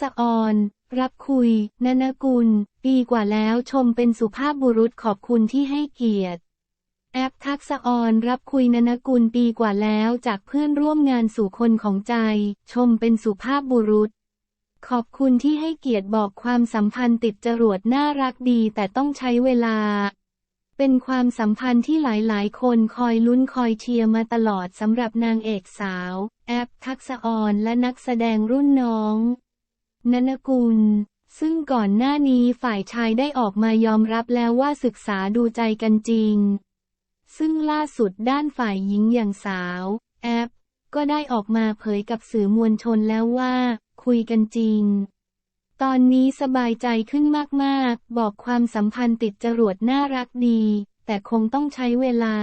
ษออนรับคุย นนกุล ปีกว่าแล้วชมเป็นสุภาพบุรุษขอบคุณที่ให้เกียรติ แอปทักษออนรับคุยนนกุลปีกว่าแล้วจากเพื่อนร่วมงานสู่คนของใจ ชมเป็นสุภาพบุรุษ ขอบคุณที่ให้เกียรติบอกความสัมพันธ์ติดจรวดน่ารักดีแต่ต้องใช้เวลา เป็นความสัมพันธ์ที่หลายๆ คนคอยลุ้นคอยเชียร์มาตลอดสำหรับนางเอกสาว แอปทักษออนและนักแสดงรุ่นน้อง นนกุล ซึ่งก่อนหน้านี้ฝ่ายชายได้ออกมายอมรับแล้วว่าศึกษาดูใจกันจริง ซึ่งล่าสุดด้านฝ่ายหญิงอย่างสาว แอป ก็ได้ออกมาเผยกับสื่อมวลชนแล้วว่า คุยกันจริง ตอนนี้สบายใจขึ้นมากๆ บอกความสัมพันธ์ติดจรวดน่ารักดี แต่คงต้องใช้เวลา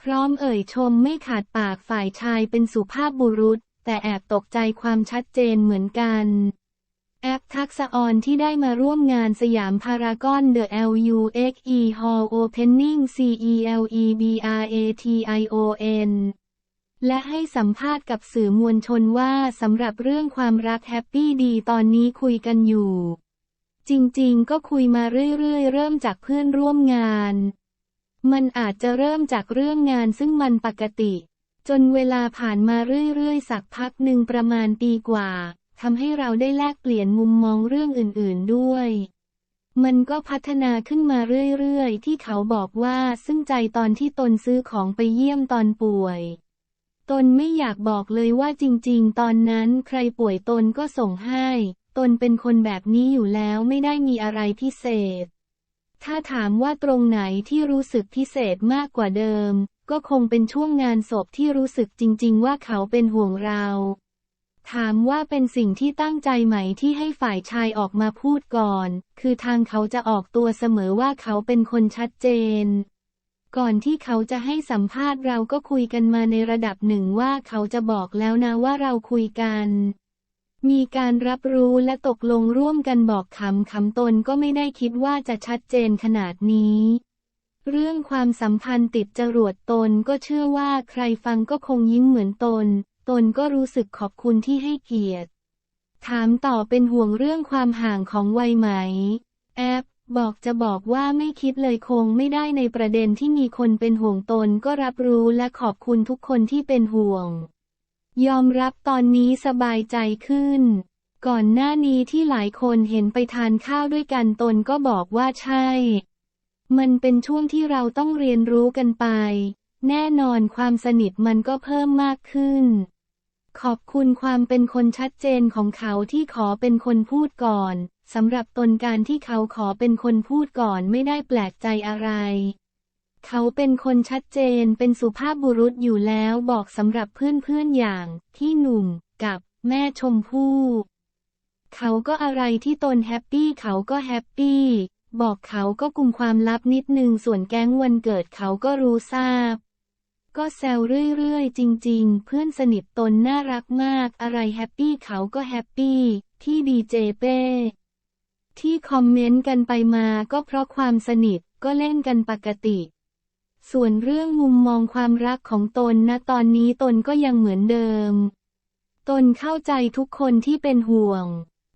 พร้อมเอ่ยชมไม่ขาดปากฝ่ายชายเป็นสุภาพบุรุษ แต่แอบตกใจความชัดเจนเหมือนกันแอปทักษะออนที่ได้มาร่วมงานสยามพารากอนเดอะ LUXE Hall Opening CELEBRATION และให้สัมภาษณ์กับสื่อมวลชนว่าสำหรับเรื่องความรักแฮปปี้ดีตอนนี้คุยกันอยู่ จริงๆ ก็คุยมาเรื่อยๆ เริ่มจากเพื่อนร่วมงาน มันอาจจะเริ่มจากเรื่องงานซึ่งมันปกติ จนเวลาผ่านมาเรื่อยๆ สักพักหนึ่งประมาณปีกว่าทำให้เราได้แลกเปลี่ยนมุมมองเรื่องอื่นๆด้วย มันก็พัฒนาขึ้นมาเรื่อยๆ ที่เขาบอกว่าซึ่งใจตอนที่ตนซื้อของไปเยี่ยมตอนป่วย ตนไม่อยากบอกเลยว่าจริงๆ ตอนนั้นใครป่วยตนก็ส่งให้ ตนเป็นคนแบบนี้อยู่แล้วไม่ได้มีอะไรพิเศษ ถ้าถามว่าตรงไหนที่รู้สึกพิเศษมากกว่าเดิม ก็คงเป็นช่วงงานศพที่รู้สึกจริง ๆ ว่าเขาเป็นห่วงเรา ถามว่าเป็นสิ่งที่ตั้งใจไหมที่ให้ฝ่ายชายออกมาพูดก่อน คือทางเขาจะออกตัวเสมอว่าเขาเป็นคนชัดเจน ก่อนที่เขาจะให้สัมภาษณ์เราก็คุยกันมาในระดับหนึ่งว่าเขาจะบอกแล้วนะว่าเราคุยกันมีการรับรู้และตกลงร่วมกันบอกคำคำตนก็ไม่ได้คิดว่าจะชัดเจนขนาดนี้ เรื่องความสัมพันธ์ติดจรวดตนก็เชื่อว่าใครฟังก็คงยิ้มเหมือนตน ตนก็รู้สึกขอบคุณที่ให้เกียรติ ถามต่อเป็นห่วงเรื่องความห่างของวัยไหม แอปบอกจะบอกว่าไม่คิดเลยคงไม่ได้ในประเด็นที่มีคนเป็นห่วงตนก็รับรู้และขอบคุณทุกคนที่เป็นห่วง ยอมรับตอนนี้สบายใจขึ้น ก่อนหน้านี้ที่หลายคนเห็นไปทานข้าวด้วยกันตนก็บอกว่าใช่ มันเป็นช่วงที่เราต้องเรียนรู้กันไป แน่นอนความสนิทมันก็เพิ่มมากขึ้น ขอบคุณความเป็นคนชัดเจนของเขาที่ขอเป็นคนพูดก่อนสำหรับตนการที่เขาขอเป็นคนพูดก่อนไม่ได้แปลกใจอะไร เขาเป็นคนชัดเจนเป็นสุภาพบุรุษอยู่แล้วบอกสำหรับเพื่อนๆอย่างที่หนุ่มกับแม่ชมพู่เขาก็อะไรที่ตนแฮปปี้เขาก็แฮปปี้ บอกเขาก็กุมความลับนิดนึงส่วนแก๊งวันเกิดเขาก็รู้ทราบ ก็แซวเรื่อยๆ จริง ๆ เพื่อนสนิทตนน่ารักมาก อะไรแฮปปี้เขาก็แฮปปี้ ที่ดีเจเป้ ที่คอมเมนต์กันไปมาก็เพราะความสนิทก็เล่นกันปกติ ส่วนเรื่องมุมมองความรักของตนณตอนนี้ตนก็ยังเหมือนเดิม ตนเข้าใจทุกคนที่เป็นห่วง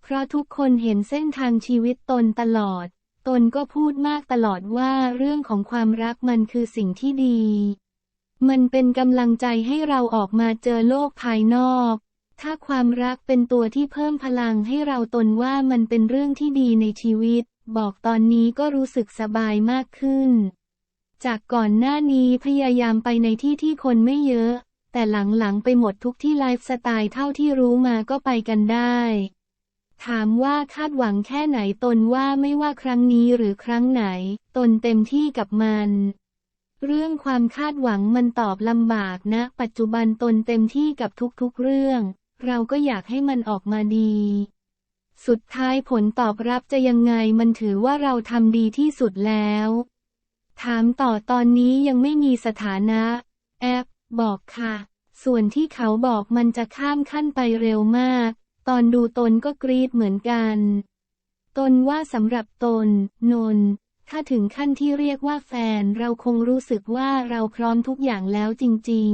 เพราะทุกคนเห็นเส้นทางชีวิตตนตลอด ตนก็พูดมากตลอดว่าเรื่องของความรักมันคือสิ่งที่ดี มันเป็นกำลังใจให้เราออกมาเจอโลกภายนอก ถ้าความรักเป็นตัวที่เพิ่มพลังให้เราตนว่ามันเป็นเรื่องที่ดีในชีวิต บอกตอนนี้ก็รู้สึกสบายมากขึ้น จากก่อนหน้านี้พยายามไปในที่ที่คนไม่เยอะ แต่หลังๆไปหมดทุกที่ไลฟ์สไตล์เท่าที่รู้มาก็ไปกันได้ ถามว่าคาดหวังแค่ไหนตนว่าไม่ว่าครั้งนี้หรือครั้งไหน ตนเต็มที่กับมัน เรื่องความคาดหวังมันตอบลำบากนะ ปัจจุบันตนเต็มที่กับทุกๆเรื่อง เราก็อยากให้มันออกมาดี สุดท้ายผลตอบรับจะยังไงมันถือว่าเราทำดีที่สุดแล้ว ถามต่อตอนนี้ยังไม่มีสถานะ แอป บอกค่ะ ส่วนที่เขาบอกมันจะข้ามขั้นไปเร็วมาก ตอนดูตนก็กรีดเหมือนกัน ตนว่าสำหรับตน นน ถ้าถึงขั้นที่เรียกว่าแฟนเราคงรู้สึกว่าเราพร้อมทุกอย่างแล้วจริง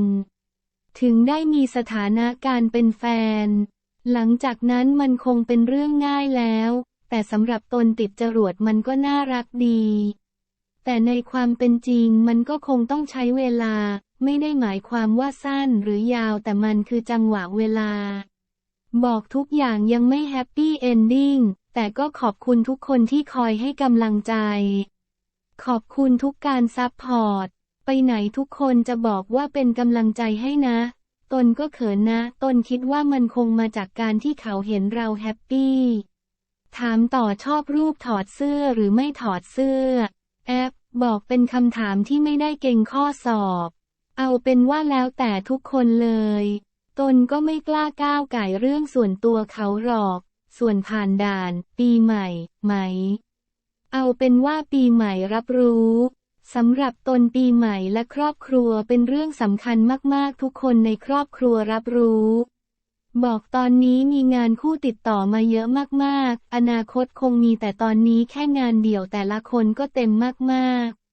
ๆ ถึงได้มีสถานะการเป็นแฟน หลังจากนั้นมันคงเป็นเรื่องง่ายแล้ว แต่สำหรับตนติดจรวดมันก็น่ารักดี แต่ในความเป็นจริงมันก็คงต้องใช้เวลา ไม่ได้หมายความว่าสั้นหรือยาวแต่มันคือจังหวะเวลา บอกทุกอย่างยังไม่แฮปปี้เอนดิ้งแต่ก็ขอบคุณทุกคนที่คอยให้กำลังใจ ขอบคุณทุกการซับพอร์ต ไปไหนทุกคนจะบอกว่าเป็นกำลังใจให้นะ ตนก็เขินนะ ตนคิดว่ามันคงมาจากการที่เขาเห็นเราแฮปปี้ ถามต่อชอบรูปถอดเสื้อหรือไม่ถอดเสื้อ แอปบอกเป็นคำถามที่ไม่ได้เก่งข้อสอบ เอาเป็นว่าแล้วแต่ทุกคนเลย ตนก็ไม่กล้าก้าวไก่เรื่องส่วนตัวเขาหรอก ส่วนผ่านด่าน ปีใหม่ ไหม เอาเป็นว่าปีใหม่รับรู้สำหรับตนปีใหม่และครอบครัวเป็นเรื่องสำคัญมากๆ ทุกคนในครอบครัวรับรู้ บอกตอนนี้มีงานคู่ติดต่อมาเยอะมากๆ อนาคตคงมีแต่ตอนนี้แค่งานเดี่ยวแต่ละคนก็เต็มมากๆ